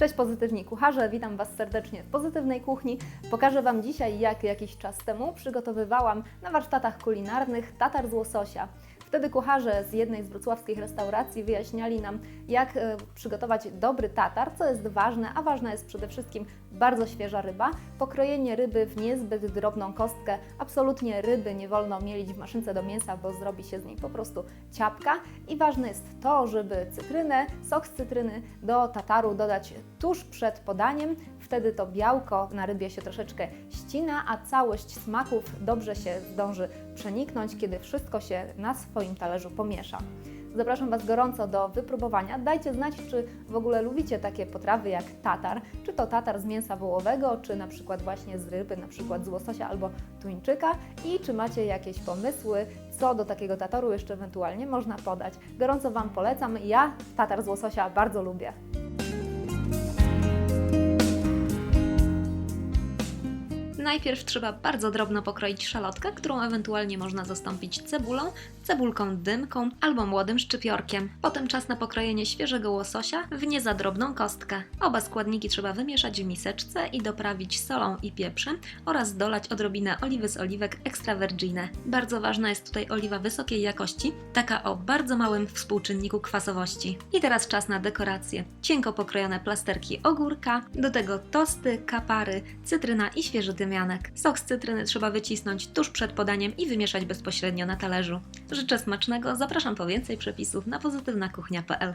Cześć pozytywni kucharze, witam Was serdecznie w Pozytywnej Kuchni. Pokażę Wam dzisiaj, jak jakiś czas temu przygotowywałam na warsztatach kulinarnych tatar z łososia. Wtedy kucharze z jednej z wrocławskich restauracji wyjaśniali nam, jak e, przygotować dobry tatar, co jest ważne, a ważna jest przede wszystkim bardzo świeża ryba. Pokrojenie ryby w niezbyt drobną kostkę. Absolutnie ryby nie wolno mielić w maszynce do mięsa, bo zrobi się z niej po prostu ciapka. I ważne jest to, żeby cytrynę, sok z cytryny do tataru dodać tuż przed podaniem. Wtedy to białko na rybie się troszeczkę ścina, a całość smaków dobrze się zdąży przeniknąć, kiedy wszystko się na swoim talerzu pomiesza. Zapraszam Was gorąco do wypróbowania. Dajcie znać, czy w ogóle lubicie takie potrawy jak tatar, czy to tatar z mięsa wołowego, czy na przykład właśnie z ryby, na przykład z łososia albo tuńczyka i czy macie jakieś pomysły, co do takiego tataru jeszcze ewentualnie można podać. Gorąco Wam polecam. Ja tatar z łososia bardzo lubię. Najpierw trzeba bardzo drobno pokroić szalotkę, którą ewentualnie można zastąpić cebulą, cebulką dymką albo młodym szczypiorkiem. Potem czas na pokrojenie świeżego łososia w nie za drobną kostkę. Oba składniki trzeba wymieszać w miseczce i doprawić solą i pieprzem oraz dolać odrobinę oliwy z oliwek extra virgine. Bardzo ważna jest tutaj oliwa wysokiej jakości, taka o bardzo małym współczynniku kwasowości. I teraz czas na dekorację. Cienko pokrojone plasterki ogórka, do tego tosty, kapary, cytryna i świeży tymianek. Sok z cytryny trzeba wycisnąć tuż przed podaniem i wymieszać bezpośrednio na talerzu. Życzę smacznego, zapraszam po więcej przepisów na pozytywnakuchnia.pl.